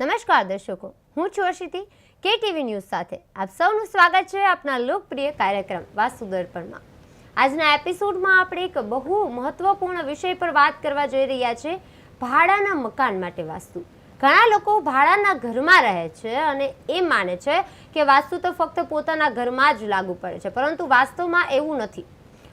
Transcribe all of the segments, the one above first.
નમસ્કાર દર્શકો, હું છું અર્ષિતિ કે ટીવી ન્યૂઝ સાથે. આપ સૌનું સ્વાગત છે આપના લોકપ્રિય કાર્યક્રમ વાસુ દર્પણમાં આજના એપિસોડમાં આપણે એક બહુ મહત્વપૂર્ણ વિષય પર વાત કરવા જઈ રહ્યા છે, ભાડાના મકાન માટે વાસ્તુ. ઘણા લોકો ભાડાના ઘરમાં રહે છે અને એ માને છે કે વાસ્તુ તો ફક્ત પોતાના ઘરમાં જ લાગુ પડે છે, પરંતુ વાસ્તવમાં એવું નથી.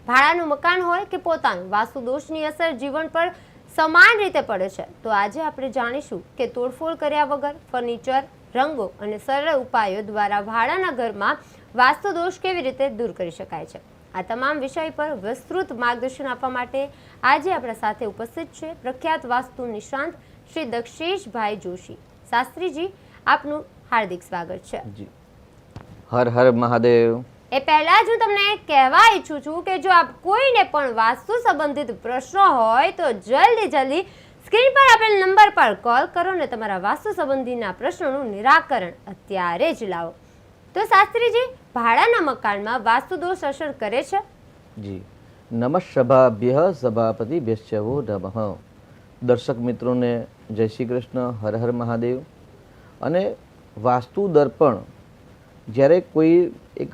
ભાડાનું મકાન હોય કે પોતાનું, વાસ્તુ દોષની અસર જીવન પર સમાન રીતે પડે છે. તો આજે આપણે જાણીશું કે તોડફોડ કર્યા વગર ફર્નિચર, રંગો અને સરળ ઉપાયો દ્વારા ભાડાના ઘરમાં વાસ્તુ દોષ કેવી રીતે દૂર કરી શકાય છે. આ તમામ વિષય પર વિસ્તૃત માર્ગદર્શન આપવા માટે આજે આપણા સાથે ઉપસ્થિત છે પ્રખ્યાત વાસ્તુ નિષ્ણાંત શ્રી દક્ષેશભાઈ જોશી. શાસ્ત્રીજી, આપનું હાર્દિક સ્વાગત છે. હર હર મહાદેવ. એ પહેલાં જ હું તમને કહેવા ઈચ્છું છું કે જો આપ કોઈને પણ વાસ્તુ સંબંધિત પ્રશ્નો હોય તો જલ્દી જલ્દી સ્ક્રીન પર આપેલ નંબર પર કોલ કરો ને તમારા વાસ્તુ સંબંધીના પ્રશ્નોનું નિરાકરણ અત્યારે જ લાવો. તો શાસ્ત્રીજી, ભાડાના મકાનમાં વાસ્તુ દોષ અસર કરે છે? જી. નમઃ સભાપતિ ભ્યશ્ચવો નમઃ. દર્શક મિત્રોને જય શ્રી કૃષ્ણ, હર હર મહાદેવ. અને વાસ્તુ દર્પણ જ્યારે કોઈ એક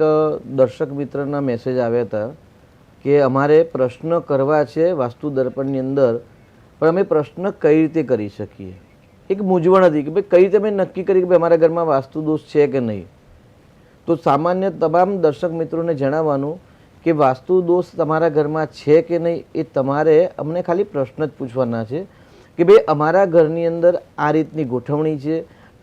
દર્શક મિત્રના મેસેજ આવ્યા હતા કે અમારે પ્રશ્ન કરવા છે વાસ્તુ દર્પણની અંદર, પણ અમે પ્રશ્ન કઈ રીતે કરી શકીએ? એક મૂંઝવણ હતી કે ભાઈ, કઈ રીતે અમે નક્કી કરી કે ભાઈ અમારા ઘરમાં વાસ્તુ દોષ છે કે નહીં? તો સામાન્ય તમામ દર્શક મિત્રોને જણાવવાનું કે વાસ્તુ દોષ તમારા ઘરમાં છે કે નહીં એ તમારે અમને ખાલી પ્રશ્ન જ પૂછવાના છે કે ભાઈ, અમારા ઘરની અંદર આ રીતની ગોઠવણી છે,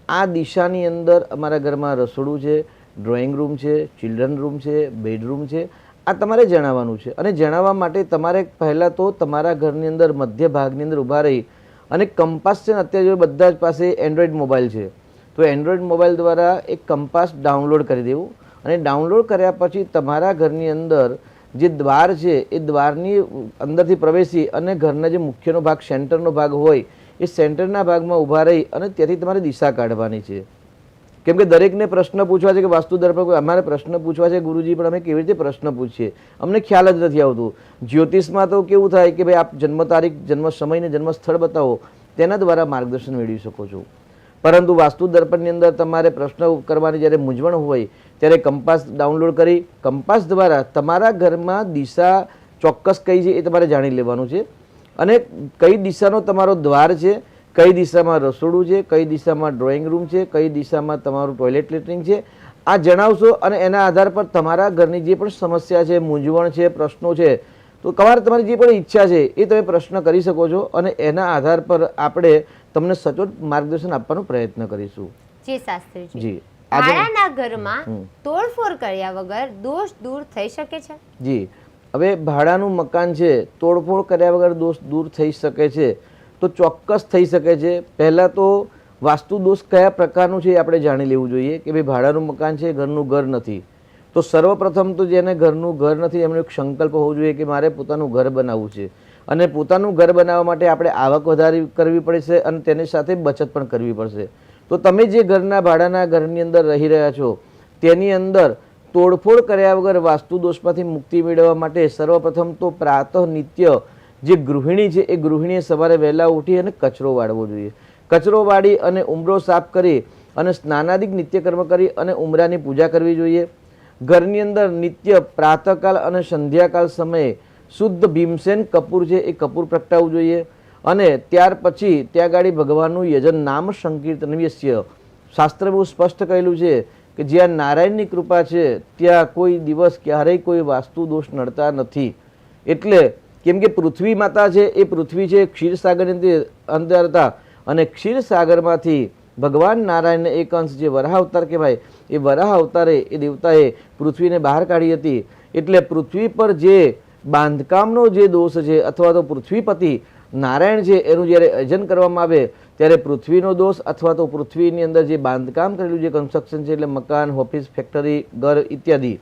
આ દિશાની અંદર અમારા ઘરમાં રસોડું છે ડ્રોઈંગ રૂમ છે, ચિલ્ડ્રન રૂમ છે, બેડરૂમ છે, આ તમારે જણાવવાનું છે. અને જણાવવા માટે તમારે પહેલાં તો તમારા ઘરની અંદર મધ્ય ભાગની અંદર ઊભા રહી અને કંપાસ છે ને અત્યારે બધા જ પાસે એન્ડ્રોઈડ મોબાઈલ છે, તો એન્ડ્રોઈડ મોબાઈલ દ્વારા એક કંપાસ ડાઉનલોડ કરી દેવું. અને ડાઉનલોડ કર્યા પછી તમારા ઘરની અંદર જે દ્વાર છે, એ દ્વારની અંદરથી પ્રવેશી અને ઘરના જે મુખ્યનો ભાગ, સેન્ટરનો ભાગ હોય, એ સેન્ટરના ભાગમાં ઊભા રહી અને ત્યાંથી તમારે દિશા કાઢવાની છે. કેમ કે દરેકને પ્રશ્ન પૂછવા છે કે વાસ્તુ દર્પણ અમારે પ્રશ્ન પૂછવા છે, ગુરુજી, પણ અમે કેવી રીતે પ્રશ્ન પૂછીએ? અમને ખ્યાલ જ નથી આવતું. જ્યોતિષમાં તો કેવું થાય કે ભાઈ આપ જન્મ તારીખ, જન્મ સમય ને જન્મ સ્થળ બતાવો, તેના દ્વારા માર્ગદર્શન મેળવી શકો છો. પરંતુ વાસ્તુ દર્પણની અંદર તમારે પ્રશ્ન કરવાની જ્યારે મૂંઝવણ હોય, ત્યારે કંપાસ ડાઉનલોડ કરી, કંપાસ દ્વારા તમારા ઘરમાં દિશા ચોક્કસ કઈ છે એ તમારે જાણી લેવાનું છે. અને કઈ દિશાનો તમારો દ્વાર છે કઈ દિશામાં રસોડું છે કઈ દિશામાં ડ્રોઈંગ રૂમ છે કઈ દિશામાં તમારું ટોયલેટ લેટરિંગ છે આ જણાવશો અને એના આધાર પર તમારા ઘરની જે પણ સમસ્યા છે મૂંઝવણ છે પ્રશ્નો છે તો તમારે તમારી જે પણ ઈચ્છા છે એ તમે પ્રશ્ન કરી શકો છો અને એના આધાર પર આપણે તમને સચોટ માર્ગદર્શન આપવાનો પ્રયત્ન કરીશું. જી શાસ્ત્રીજી. જી. ભાડાના ઘરમાં તોડફોડ કર્યા વગર દોષ દૂર થઈ શકે છે? જી. હવે ભાડાનું મકાન છે તોડફોડ કર્યા વગર દોષ દૂર થઈ શકે છે. તો ચોક્કસ થઈ શકે છે. પહેલાં તો વાસ્તુ દોષ કયા પ્રકારનું છે એ આપણે જાણી લેવું જોઈએ કે ભાઈ ભાડાનું મકાન છે, ઘરનું ઘર નથી. તો સર્વપ્રથમ તો જેને ઘરનું ઘર નથી એમનો એક સંકલ્પ હોવો જોઈએ કે મારે પોતાનું ઘર બનાવવું છે. અને પોતાનું ઘર બનાવવા માટે આપણે આવક વધારી કરવી પડશે અને તેની સાથે બચત પણ કરવી પડશે. તો તમે જે ઘરના ભાડાના ઘરની અંદર રહી રહ્યા છો, તેની અંદર તોડફોડ કર્યા વગર વાસ્તુ દોષમાંથી મુક્તિ મેળવવા માટે સર્વપ્રથમ તો પ્રાતઃ નિત્ય જે ગૃહિણી છે, એ ગૃહિણીએ સવારે વહેલા ઉઠી અને કચરો વાળવો જોઈએ. કચરો વાળી અને ઉમરો સાફ કરી અને સ્નાનાદિક નિત્યકર્મ કરી અને ઉમરાની પૂજા કરવી જોઈએ. ઘરની અંદર નિત્ય પ્રાતઃકાલ અને સંધ્યાકાલ સમયે શુદ્ધ ભીમસેન કપૂર છે, એ કપૂર પ્રગટાવવું જોઈએ. અને ત્યાર પછી ત્યાં ગાડી ભગવાનનું યજન નામ સંકીર્તન વ્યસ્ય શાસ્ત્ર બહુ સ્પષ્ટ કહેલું છે કે જ્યાં નારાયણની કૃપા છે, ત્યાં કોઈ દિવસ ક્યારેય કોઈ વાસ્તુ દોષ નડતા નથી. એટલે કેમ કે પૃથ્વી માતા છે, એ પૃથ્વી છે, ક્ષીરસાગરની અંદર હતા. અને ક્ષીરસાગરમાંથી ભગવાન નારાયણને એક અંશ જે વરાહ અવતાર કહેવાય, એ વરાહ અવતારે એ દેવતાએ પૃથ્વીને બહાર કાઢી હતી. એટલે પૃથ્વી પર જે બાંધકામનો જે દોષ છે અથવા તો પૃથ્વીપતિ નારાયણ છે, એનું જ્યારે આયોજન કરવામાં આવે, ત્યારે પૃથ્વીનો દોષ અથવા તો પૃથ્વીની અંદર જે બાંધકામ કરેલું જે કન્સ્ટ્રક્શન છે, એટલે મકાન ઓફિસ ફેક્ટરી ઘર ઇત્યાદિ.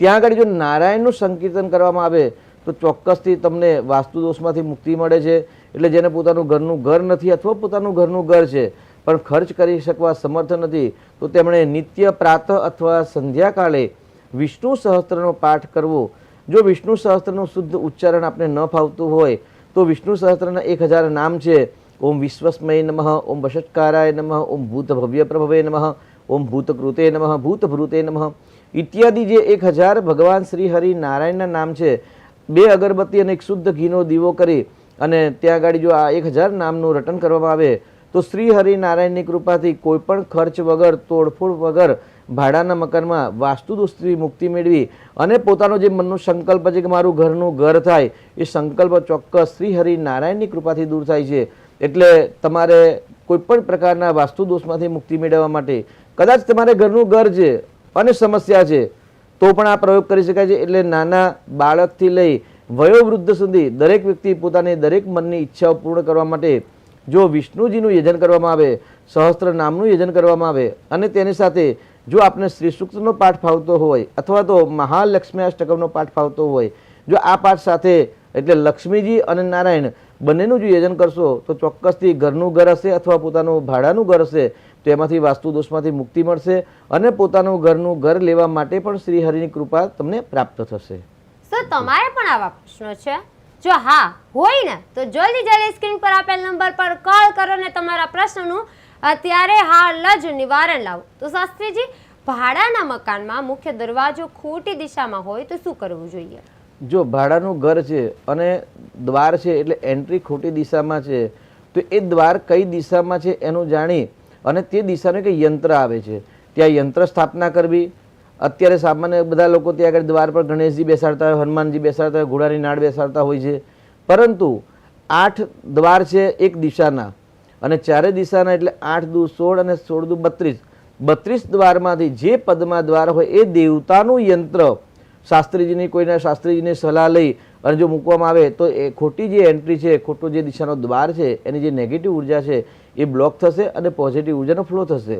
ત્યાં આગળ જો નારાયણનું સંકીર્તન કરવામાં આવે તો ચોક્કસથી તમને વાસ્તુદોષમાંથી મુક્તિ મળે છે. એટલે જેને પોતાનું ઘરનું ઘર નથી અથવા પોતાનું ઘરનું ઘર છે, પણ ખર્ચ કરી શકવા સમર્થ નથી, તો તેમણે નિત્ય પ્રાતઃ અથવા સંધ્યાકાળે વિષ્ણુ સહસ્ત્રનો પાઠ કરવો. જો વિષ્ણુ સહસ્ત્રનું શુદ્ધ ઉચ્ચારણ આપણે ન ફાવતું હોય, તો વિષ્ણુ સહસ્ત્રના એક હજાર નામ છે. ઓમ વિશ્વસ્મય નમઃ, ઓમ વષટકારાય નમઃ, ઓમ ભૂત ભવ્ય પ્રભવે નમઃ, ઓમ ભૂતકૃતે નમઃ ભૂતભૃતે નમઃ. ઇત્યાદિ જે એક હજાર ભગવાન શ્રી હરિ નારાયણના નામ છે બે અગરબત્તી અને એક શુદ્ધ ઘીનો દીવો કરી અને ત્યાં આગળ જો આ એક હજાર નામનું રટન કરવામાં આવે, તો શ્રી હરિ નારાયણની કૃપાથી કોઈપણ ખર્ચ વગર, તોડફોડ વગર ભાડાના મકાનમાં વાસ્તુ દોષથી મુક્તિ મેળવી અને પોતાનો જે મનનો સંકલ્પ છે કે મારું ઘરનું ઘર થાય, એ સંકલ્પ ચોક્કસ શ્રી હરિ નારાયણની કૃપાથી દૂર થાય છે. એટલે તમારે કોઈપણ પ્રકારના વાસ્તુ દોષમાંથી મુક્તિ મેળવવા માટે કદાચ તમારે ઘરનું ઘર છે અને સમસ્યા છે તો પણ આ પ્રયોગ કરી શકાય છે એટલે નાના બાળકથી લઈ વયોવૃદ્ધ સુધી દરેક વ્યક્તિ પોતાની દરેક મનની ઈચ્છાઓ પૂર્ણ કરવા માટે જો વિષ્ણુજીનું યજન કરવામાં આવે, સહસ્ત્ર નામનું યજન કરવામાં આવે અને તેની સાથે જો આપને શ્રી સૂક્તનો પાઠ ફાવતો હોય અથવા તો મહાલક્ષ્મી અષ્ટકમનો પાઠ ફાવતો હોય, જો આ પાઠ સાથે એટલે લક્ષ્મીજી અને નારાયણ બંનેનું જો યજન કરશો તો ચોક્કસથી ઘરનું ઘર હશે અથવા પોતાનું ભાડાનું ઘર હશે તો એમાંથી વાસ્તુદોષમાંથી મુક્તિ મળશે અને પોતાનું ઘરનું ઘર લેવા માટે પણ શ્રી હરિની કૃપા તમને પ્રાપ્ત થશે. સર તમારે પણ આવા પ્રશ્નો છે? જો હા હોય ને તો જલ્દી જલ્દી સ્ક્રીન પર આપેલ નંબર પર કોલ કરો ને તમારા પ્રશ્નનું અત્યારે હાલ જ નિવારણ લાવો. તો શાસ્ત્રીજી ભાડાના મકાનમાં મુખ્ય દરવાજો ખોટી દિશામાં હોય તો શું કરવું જોઈએ? જો ભાડાનું ઘર છે અને દ્વાર છે એટલે એન્ટ્રી ખોટી દિશામાં છે તો એ દ્વાર કઈ દિશામાં છે એનું જાણી અને તે દિશાનું એક યંત્ર આવે છે. ત્યાં યંત્ર સ્થાપના કરવી. અત્યારે સામાન્ય બધા લોકો ત્યાં આગળ દ્વાર પર ગણેશજી બેસાડતા હોય, હનુમાનજી બેસાડતા હોય, ઘોડાની નાળ બેસાડતા હોય છે. પરંતુ આઠ દ્વાર છે એક દિશાના. અને ચારે દિશાના એટલે આઠ દુ સોળ અને સોળ દુ બત્રીસ. બત્રીસ દ્વારમાંથી જે પદમાં દ્વાર હોય એ દેવતાનું યંત્ર. શાસ્ત્રીજીની કોઈના શાસ્ત્રીજીની સલાહ લઈ અને જો મૂકવામાં આવે તો એ ખોટી જે એન્ટ્રી છે, ખોટો જે દિશાનો દ્વાર છે, એની જે નેગેટિવ ઊર્જા છે એ બ્લોક થશે અને પોઝિટિવ ઉર્જાનો ફ્લો થશે.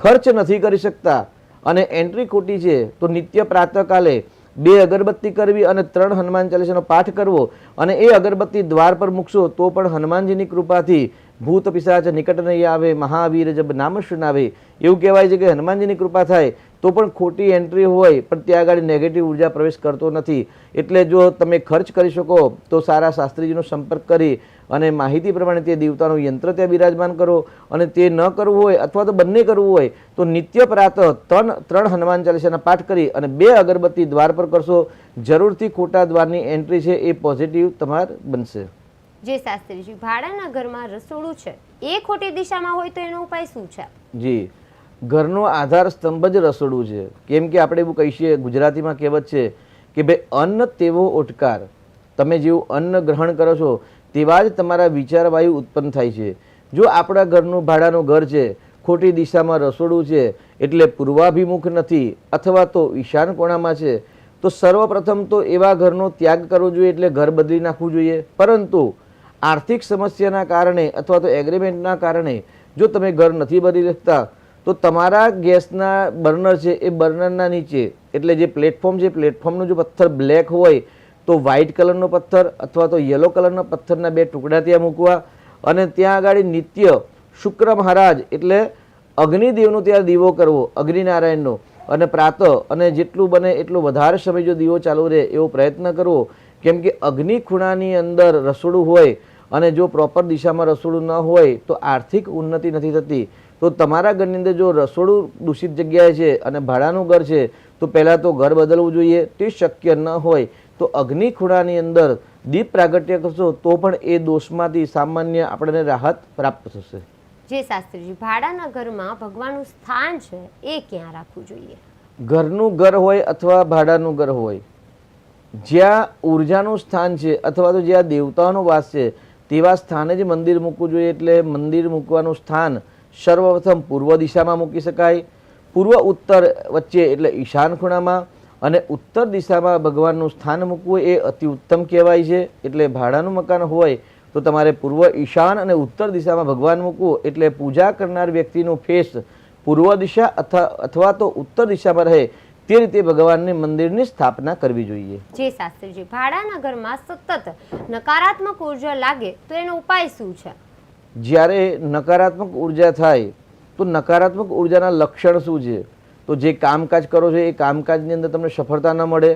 ખર્ચ નથી કરી શકતા અને એન્ટ્રી ખોટી છે, તો નિત્ય પ્રાતઃકાલે બે અગરબત્તી કરવી અને ત્રણ હનુમાન ચાલીસાનો પાઠ કરવો અને એ અગરબત્તી દ્વાર પર મૂકશો, તો પણ હનુમાનજીની કૃપાથી ભૂત પિશાચ નિકટ નહીં આવે, મહાવીર જબ નામ આવે. એવું કહેવાય છે કે હનુમાનજીની કૃપા થાય તો પણ ખોટી એન્ટ્રી હોય, પણ ત્યાં આગળ નેગેટિવ ઊર્જા પ્રવેશ કરતો નથી. એટલે જો તમે ખર્ચ કરી શકો, તો સારા શાસ્ત્રીજીનો સંપર્ક કરી અને માહિતી પ્રમાણે તે દેવતાનું યંત્ર ત્યાં બિરાજમાન કરો અને તે ન કરવું હોય અથવા તો બંને કરવું હોય તો નિત્ય પ્રાતઃ ત્રણ ત્રણ હનુમાન ચાલીસાના પાઠ કરી અને બે અગરબત્તી દ્વાર પર કરશો. જરૂરથી ખોટા દ્વારની એન્ટ્રી છે એ પોઝિટિવ તમાર બનશે. જે શાસ્ત્રીજી ભાડાના ઘરમાં રસોડું છે એ ખોટી દિશામાં હોય તો એનો ઉપાય શું છે? જી ઘરનો આધાર સ્તંભ જ રસોડું છે. કેમ કે આપણે એવું કહીએ ગુજરાતીમાં કહેવત છે કે ભાઈ અન્ન તેવો ઓટકાર. તમે જેવું અન્ન ગ્રહણ કરો છો તેવા જ તમારા વિચારવાયુ ઉત્પન્ન થાય છે. જો આપણા ઘરનું ભાડાનું ઘર છે, ખોટી દિશામાં રસોડું છે, એટલે પૂર્વાભિમુખ નથી અથવા તો ઈશાન કોણામાં છે, તો સર્વપ્રથમ તો એવા ઘરનો ત્યાગ કરવો જોઈએ એટલે ઘર બદલી નાખવું જોઈએ. પરંતુ આર્થિક સમસ્યાના કારણે અથવા તો એગ્રીમેન્ટના કારણે જો તમે ઘર નથી બદલી શકતા, તો તમારા ગેસના બર્નર છે એ બર્નરના નીચે. એટલે જે પ્લેટફોર્મ છે પ્લેટફોર્મનો જો પથ્થર બ્લેક હોય તો વ્હાઇટ કલરનો પથ્થર અથવા તો યલો કલરના પથ્થરના બે ટુકડા ત્યાં મૂકવા અને ત્યાં આગળ નિત્ય શુક્ર મહારાજ એટલે અગ્નિદેવનો ત્યાં દીવો કરવો, અગ્નિનારાયણનો. અને પ્રાતઃ અને જેટલું બને એટલું વધારે સમય જો દીવો ચાલુ રહે એવો પ્રયત્ન કરવો. કેમ કે અગ્નિ ખૂણાની અંદર રસોડું હોય અને જો પ્રોપર દિશામાં રસોડું ન હોય તો આર્થિક ઉન્નતિ નથી થતી. તો તમારા ઘરની અંદર જો રસોડું દૂષિત જગ્યાએ છે અને ભાડાનું ઘર છે, તો પહેલાં તો ઘર બદલવું જોઈએ, તે શક્ય ન હોય. તો અગ્નિ ખૂણાની અંદર દીપ પ્રાગટ્ય કરશો તો પણ એ દોષમાંથી સામાન્ય આપણને રાહત પ્રાપ્ત થશે. જે શાસ્ત્રીજી ભાડાના ઘરમાં ભગવાનનું સ્થાન છે એ ક્યાં રાખવું જોઈએ? ઘરનું ઘર હોય અથવા ભાડાનું ઘર હોય જ્યાં ઉર્જાનું સ્થાન છે અથવા તો જ્યાં દેવતાઓનો વાસ છે તેવા સ્થાને જ મંદિર મૂકવું જોઈએ. એટલે મંદિર મૂકવાનું સ્થાન સર્વપ્રથમ પૂર્વ દિશામાં મૂકી શકાય. પૂર્વ ઉત્તર વચ્ચે એટલે ઈશાન ખૂણામાં અને ઉત્તર દિશામાં ભગવાનનું સ્થાન મૂકવું એ અતિ ઉત્તમ કહેવાય છે. એટલે ભાડાનું મકાન હોય તો તમારે પૂર્વ ઈશાન અને ઉત્તર દિશામાં ભગવાન મૂકવું એટલે પૂજા કરનાર વ્યક્તિનું ફેસ પૂર્વ દિશા અથવા અથવા તો ઉત્તર દિશામાં રહે તે રીતે ભગવાનની મંદિરની સ્થાપના કરવી જોઈએ. જે શાસ્ત્રીજી ભાડાના ઘરમાં સતત નકારાત્મક ઊર્જા લાગે તો એનો ઉપાય શું છે? જ્યારે નકારાત્મક ઊર્જા થાય તો નકારાત્મક ઉર્જાના લક્ષણ શું છે? તો જે કામકાજ કરો છો, એ કામકાજની અંદર તમને સફળતા ન મળે,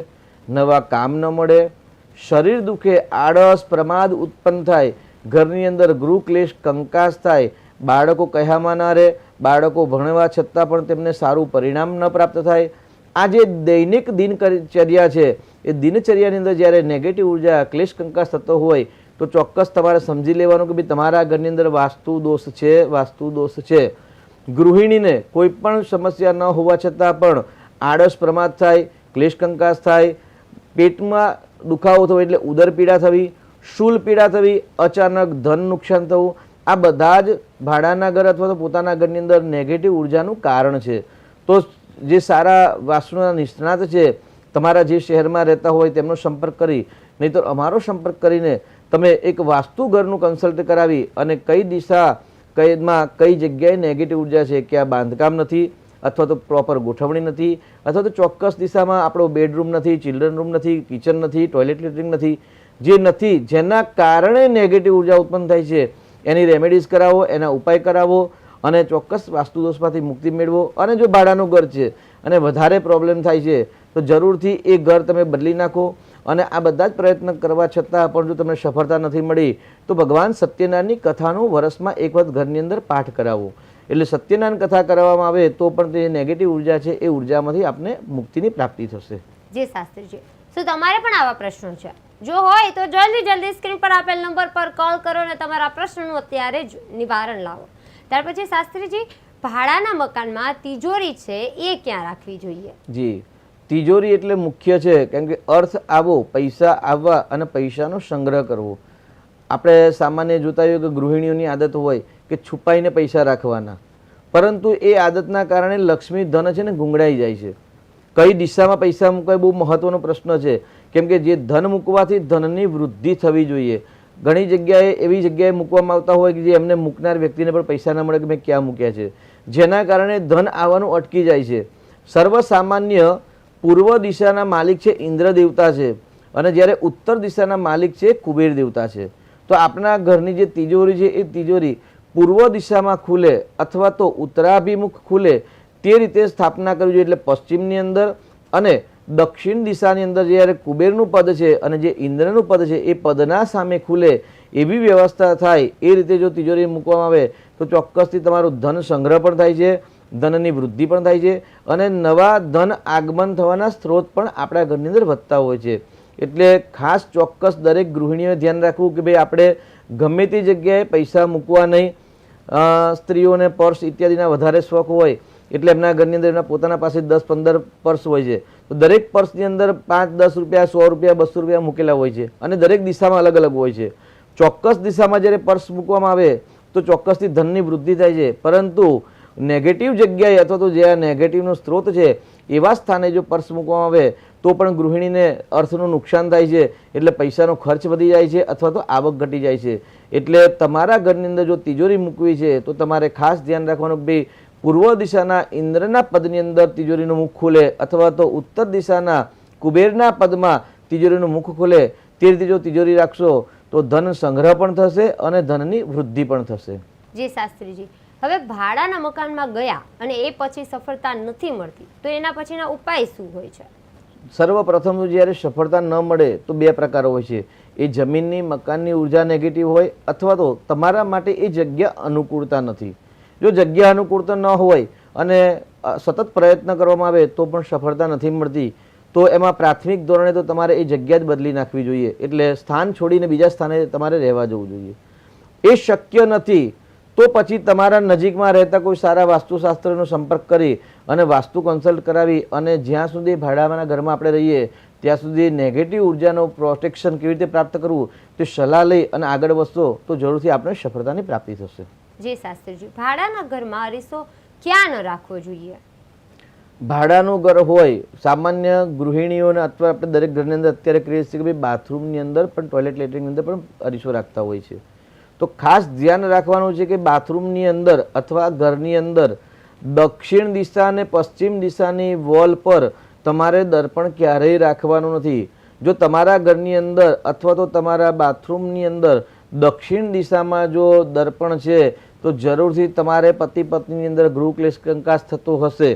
નવા કામ ન મળે. શરીર દુખે, આળસ, પ્રમાદ ઉત્પન્ન થાય, ઘરની અંદર ગૃહ ક્લેશ, કંકાસ થાય, બાળકો કહેવામાં ના રહે, બાળકો ભણવા છતાં પણ તેમને સારું પરિણામ ન પ્રાપ્ત થાય. આ જે દૈનિક દિનચર્યા છે, એ દિનચર્યાની અંદર જ્યારે નેગેટિવ ઊર્જા, ક્લેશ, કંકાસ થતો હોય, તો ચોક્કસ તમારે સમજી લેવાનું કે ભાઈ તમારા ઘરની અંદર વાસ્તુ દોષ છે, વાસ્તુ દોષ છે. ગૃહિણીને કોઈ પણ સમસ્યા ન હોવા છતાં પણ આળસ પ્રમાદ થાય, ક્લેશ કંકાસ થાય, પેટમાં દુખાવો થવો એટલે ઉદર પીડા થવી શૂલ પીડા થવી, અચાનક ધન નુકસાન થવું, આ બધા જ ભાડાના ઘર અથવા તો પોતાના ઘરની અંદર નેગેટિવ ઉર્જાનું કારણ છે. તો જે સારા વાસ્તુના નિષ્ણાત છે, તમારા જે શહેરમાં રહેતા હોય તેમનો સંપર્ક કરી નહીં તો અમારો સંપર્ક કરીને તમે એક વાસ્તુ ઘરનું કન્સલ્ટ કરાવી અને કઈ દિશા કઈમાં કઈ જગ્યાએ નેગેટિવ ઊર્જા છે કે આ બાંધકામ નથી, અથવા તો પ્રોપર ગોઠવણી નથી, અથવા તો ચોક્કસ દિશામાં આપણો બેડરૂમ નથી ચિલ્ડ્રન રૂમ નથી કિચન નથી ટોયલેટ લેટરિંગ નથી. જે નથી, જેના કારણે નેગેટિવ ઊર્જા ઉત્પન્ન થાય છે, એની રેમેડીઝ કરાવો, એના ઉપાય કરાવો, અને ચોક્કસ વાસ્તુદોષમાંથી મુક્તિ મેળવો. અને જો ભાડાનું ઘર છે અને વધારે પ્રોબ્લેમ થાય છે, તો જરૂરથી એ ઘર તમે બદલી નાખો. અને આ બધા જ પ્રયત્ન કરવા છતાં પણ જો તમને સફળતા નથી મળી તો ભગવાન સત્યનારાયણની કથાનું વર્ષમાં એક વખત ઘરની અંદર પાઠ કરાવો. એટલે સત્યનારાયણ કથા કરવામાં આવે તો પણ તે નેગેટિવ ઊર્જા છે એ ઉર્જામાંથી આપને મુક્તિની પ્રાપ્તિ થશે. જે શાસ્ત્રીજી. શું તમારે પણ આવા પ્રશ્નો છે? જો હોય તો જલ્દી જલ્દી સ્ક્રીન પર આપેલ નંબર પર કોલ કરો અને તમારા પ્રશ્નનું અત્યારે જ નિવારણ લાવો. ત્યાર પછી શાસ્ત્રીજી ભાડાના મકાનમાં તિજોરી છે એ ક્યાં રાખવી જોઈએ? જી. તિજોરી એટલે મુખ્ય છે, કેમ કે અર્થ આવો પૈસા આવવા અને પૈસાનો સંગ્રહ કરવો. આપણે સામાન્ય જોતા હોઈએ કે ગૃહિણીઓની આદત હોય કે છુપાઈને પૈસા રાખવાના. પરંતુ એ આદતના કારણે લક્ષ્મી ધન છે ને ગુંગળાઈ જાય છે. કઈ દિશામાં પૈસા મૂકવા એ બહુ મહત્વનો પ્રશ્ન છે. કેમ કે જે ધન મૂકવાથી ધનની વૃદ્ધિ થવી જોઈએ. ઘણી જગ્યાએ એવી જગ્યાએ મૂકવામાં આવતા હોય કે જે એમને મૂકનાર વ્યક્તિને પણ પૈસા ના મળે કે મેં ક્યાં મૂક્યા છે. જેના કારણે ધન આવવાનું અટકી જાય છે. સર્વસામાન્ય પૂર્વ દિશાના માલિક છે ઇન્દ્ર દેવતા છે અને જ્યારે ઉત્તર દિશાના માલિક છે કુબેર દેવતા છે. તો આપણા ઘરની જે તિજોરી છે એ તિજોરી પૂર્વ દિશામાં ખુલે અથવા તો ઉત્તરાભિમુખ ખુલે તે રીતે સ્થાપના કરવી જોઈએ એટલે પશ્ચિમની અંદર અને દક્ષિણ દિશાની અંદર જ્યારે કુબેરનું પદ છે અને જે ઇન્દ્રનું પદ છે એ પદના સામે ખુલે એવી વ્યવસ્થા થાય એ રીતે જો તિજોરી મૂકવામાં આવે તો ચોક્કસથી તમારું ધન સંગ્રહ પણ થાય છે. ધનની વૃદ્ધિ પણ થાય છે અને નવા ધન આગમન થવાના સ્ત્રોત પણ આપણા ઘરની અંદર વધતા હોય છે. એટલે ખાસ ચોક્કસ દરેક ગૃહિણીઓએ ધ્યાન રાખવું કે ભાઈ આપણે ગમે તે જગ્યાએ પૈસા મૂકવા નહીં સ્ત્રીઓને પર્સ ઇત્યાદિના વધારે શોખ હોય, એટલે એમના ઘરની અંદર એમના પોતાના પાસે દસ પંદર પર્સ હોય છે. તો દરેક પર્સની અંદર પાંચ, દસ રૂપિયા, સો રૂપિયા, બસો રૂપિયા મૂકેલા હોય છે અને દરેક દિશામાં અલગ અલગ હોય છે. ચોક્કસ દિશામાં જ્યારે પર્સ મૂકવામાં આવે તો ચોક્કસથી ધનની વૃદ્ધિ થાય છે. પરંતુ નેગેટિવ જગ્યાએ અથવા તો જે આ નેગેટિવનો સ્ત્રોત છે, એવા સ્થાને જો પર્સ મૂકવામાં આવે, તો પણ ગૃહિણીને અર્થનું નુકસાન થાય છે, એટલે પૈસાનો ખર્ચ વધી જાય છે અથવા તો આવક ઘટી જાય છે. એટલે તમારા ઘરની અંદર જો તિજોરી મૂકવી છે, તો તમારે ખાસ ધ્યાન રાખવાનું ભાઈ, પૂર્વ દિશાના ઇન્દ્રના પદની અંદર તિજોરીનું મુખ ખુલે અથવા તો ઉત્તર દિશાના કુબેરના પદમાં તિજોરીનું મુખ ખુલે, તે રીતે જો તિજોરી રાખશો, તો ધન સંગ્રહ પણ થશે અને ધનની વૃદ્ધિ પણ થશે. જી શાસ્ત્રીજી. હવે ભાડાના મકાનમાં ગયા અને એ પછી સફળતા નથી મળતી, તો એના પછીના ઉપાય શું હોય છે? સર્વપ્રથમ જ્યારે સફળતા ન મળે, તો બે પ્રકાર હોય છે. એ જમીનની, મકાનની ઊર્જા નેગેટિવ હોય અથવા તો તમારા માટે એ જગ્યા અનુકૂળતા નથી. જો જગ્યા અનુકૂળતા ન હોય અને સતત પ્રયત્ન કરવામાં આવે તો પણ સફળતા નથી મળતી, તો એમાં પ્રાથમિક ધોરણે તો તમારે એ જગ્યા જ બદલી નાખવી જોઈએ. એટલે સ્થાન છોડીને બીજા સ્થાને તમારે રહેવા જવું જોઈએ. એ શક્ય નથી તો પછી તમારા નજીકમાં રહેતા કોઈ સારા વાસ્તુશાસ્ત્રનો સંપર્ક કરી અને વાસ્તુ કન્સલ્ટ કરાવી અને જ્યાં સુધી ભાડાના ઘરમાં આપણે રહીએ ત્યાં સુધી નેગેટિવ ઉર્જાનો પ્રોટેક્શન કેવી રીતે પ્રાપ્ત કરવું તે સલાહ લઈ અને આગળ વધશો તો જરૂરથી આપણે સફળતાની પ્રાપ્તિ થશે. જી શાસ્ત્રીજી ભાડાના ઘરમાં અરીસો ક્યાં ન રાખવો જોઈએ? ભાડાનું ઘર હોય સામાન્ય ગૃહિણીઓને અથવા આપણે દરેક ઘરની અંદર અત્યારે કરીએ છીએ કે ભાઈ બાથરૂમની અંદર પણ ટોયલેટ લેટરિંગની અંદર પણ અરીસો રાખતા હોય છે. તો ખાસ ધ્યાન રાખવાનું છે કે બાથરૂમની અંદર અથવા ઘરની અંદર દક્ષિણ દિશા અને પશ્ચિમ દિશાની વોલ પર તમારે દર્પણ ક્યારેય રાખવાનું નથી. જો તમારા ઘરની અંદર અથવા તો તમારા બાથરૂમની અંદર દક્ષિણ દિશામાં જો દર્પણ છે, તો જરૂરથી તમારે પતિ પત્નીની અંદર ગૃહ ક્લેશ કંકાસ થતો હશે.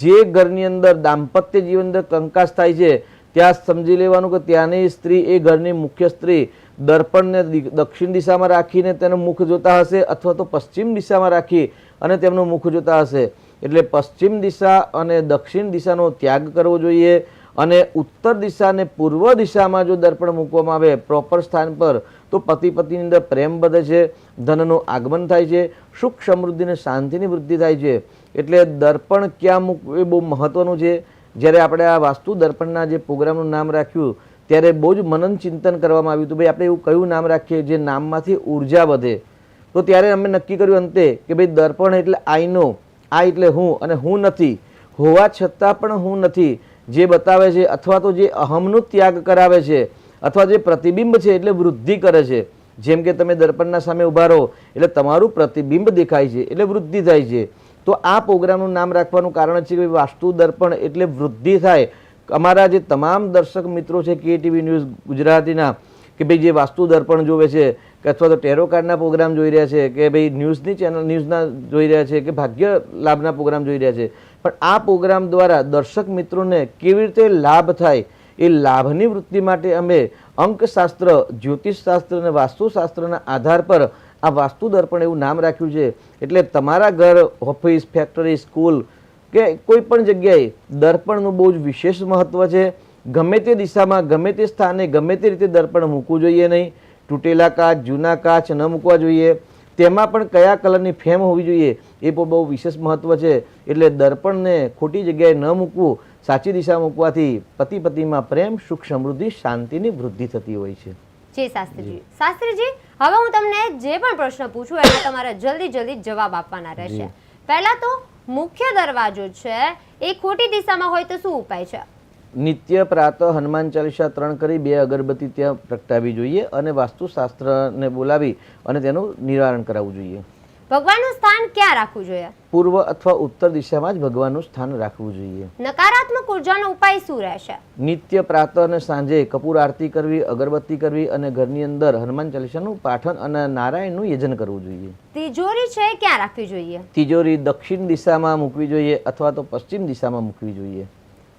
જે ઘરની અંદર દાંપત્ય જીવન અંદર કંકાસ થાય છે, ત્યાં સમજી લેવાનું કે ત્યાંની સ્ત્રી એ ઘરની મુખ્ય સ્ત્રી દર્પણને દક્ષિણ દિશામાં રાખીને તેનું મુખ જોતા હશે અથવા તો પશ્ચિમ દિશામાં રાખી અને તેમનું મુખ જોતા હશે. એટલે પશ્ચિમ દિશા અને દક્ષિણ દિશાનો ત્યાગ કરવો જોઈએ અને ઉત્તર દિશા અને પૂર્વ દિશામાં જો દર્પણ મૂકવામાં આવે પ્રોપર સ્થાન પર, તો પતિ પતિની અંદર પ્રેમ વધે છે, ધનનું આગમન થાય છે, સુખ સમૃદ્ધિ અને શાંતિની વૃદ્ધિ થાય છે. એટલે દર્પણ ક્યાં મૂકવું એ બહુ મહત્ત્વનું છે. જ્યારે આપણે આ વાસ્તુ દર્પણના જે પ્રોગ્રામનું નામ રાખ્યું ત્યારે બહુ જ મનન ચિંતન કરવામાં આવ્યું હતું. ભાઈ, આપણે એવું કયું નામ રાખીએ જે નામમાંથી ઊર્જા વધે? તો ત્યારે અમે નક્કી કર્યું અંતે કે ભાઈ, દર્પણ એટલે આઈનો આ એટલે હું અને હું નથી. હોવા છતાં પણ હું નથી. જે બતાવે છે અથવા તો જે અહમનો ત્યાગ કરાવે છે અથવા જે પ્રતિબિંબ છે એટલે વૃદ્ધિ કરે છે. જેમ કે તમે દર્પણના સામે ઊભા રહો, એટલે તમારું પ્રતિબિંબ દેખાય છે, એટલે વૃદ્ધિ થાય છે. તો આ પ્રોગ્રામનું નામ રાખવાનું કારણ છે કે વાસ્તુ દર્પણ એટલે વૃદ્ધિ થાય. અમારા જે તમામ દર્શક મિત્રો છે કે ટીવી ન્યૂઝ ગુજરાતીના, કે ભાઈ જે વાસ્તુ દર્પણ જોવે છે, કે અથવા તો ટેરો કાર્ડના પ્રોગ્રામ જોઈ રહ્યા છે, કે ભાઈ ન્યૂઝની ચેનલ ન્યૂઝના જોઈ રહ્યા છે, કે ભાગ્ય લાભના પ્રોગ્રામ જોઈ રહ્યા છે. પણ આ પ્રોગ્રામ દ્વારા દર્શક મિત્રોને કેવી રીતે લાભ થાય, એ લાભની વૃત્તિ માટે અમે અંકશાસ્ત્ર, જ્યોતિષશાસ્ત્ર અને વાસ્તુશાસ્ત્રના આધાર પર આ વાસ્તુ દર્પણ એવું નામ રાખ્યું છે. એટલે તમારા ઘર ઓફિસ ફેક્ટરી સ્કૂલ કે કોઈ પણ જગ્યાએ દર્પણનું બહુ જ વિશેષ મહત્વ છે. ગમે તે દિશામાં ગમે તે સ્થાને ગમે તે રીતે દર્પણ મૂકવું જોઈએ નહીં. તૂટેલા કાચ જૂના કાચ ન મૂકવા જોઈએ. તેમાં પણ કયા કલરની ફેમ હોવી જોઈએ એ પણ બહુ વિશેષ મહત્વ છે. એટલે દર્પણને ખોટી જગ્યાએ ન મૂકવું સાચી દિશા મૂકવાથી પતિ પતિમાં પ્રેમ સુખ સમૃદ્ધિ શાંતિની વૃદ્ધિ થતી હોય છે. જી શાસ્ત્રીજી. શાસ્ત્રીજી હવે હું તમને જે પણ પ્રશ્ન પૂછું એના તમારે જલ્દી જલ્દી જવાબ આપવાના રહેશે. પહેલા તો મુખ્ય દરવાજો છે, એ ખોટી દિશામાં હોય તો શું ઉપાય છે? નિત્ય પ્રાતઃ હનુમાન ચાલીસા ત્રણ કરી બે અગરબત્તી ત્યાં પ્રગટાવી જોઈએ અને વાસ્તુશાસ્ત્રને બોલાવી અને તેનું નિવારણ કરાવવું જોઈએ. ભગવાનનું સ્થાન ક્યાં રાખવું જોઈએ? પૂર્વ અથવા ઉત્તર દિશામાં જ ભગવાનનું સ્થાન રાખવું જોઈએ. નકારાત્મક ઉર્જાનો ઉપાય શું રહેશે? નિત્ય પ્રાતઃ અને સાંજે કપૂર આરતી કરવી અગરબત્તી કરવી અને ઘરની અંદર હનુમાન ચાલીસાનું પાઠન અને નારાયણનું યજન કરવું જોઈએ. તિજોરી છે ક્યાં રાખવી જોઈએ? તિજોરી દક્ષિણ દિશામાં મૂકવી જોઈએ અથવા તો પશ્ચિમ દિશામાં મૂકવી જોઈએ.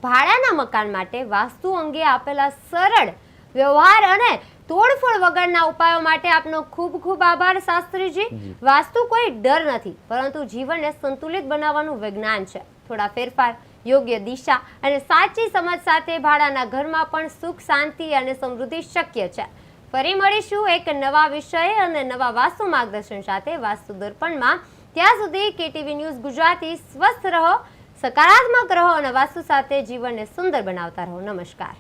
ભાડાના મકાન માટે વાસ્તુ અંગે આપેલા સરળ વ્યવહાર અને તોડફોડ વગરના ઉપાયો માટે આપનો ખૂબ ખૂબ આભાર શાસ્ત્રીજી. વાસ્તુ કોઈ ડર નથી પરંતુ જીવનને સંતુલિત બનાવવાનું વિજ્ઞાન છે. થોડા ફેરફાર યોગ્ય દિશા અને સાચી સમજ સાથે ભાડાના ઘરમાં પણ સુખ શાંતિ અને સમૃદ્ધિ શક્ય છે. ફરી મળીશું એક નવા વિષય અને નવા વાસ્તુ માર્ગદર્શન સાથે વાસ્તુ દર્પણમાં. ત્યાં સુધી કેટીવી ન્યૂઝ ગુજરાતી સ્વસ્થ રહો સકારાત્મક રહો અને વાસ્તુ સાથે જીવનને સુંદર બનાવતા રહો. નમસ્કાર.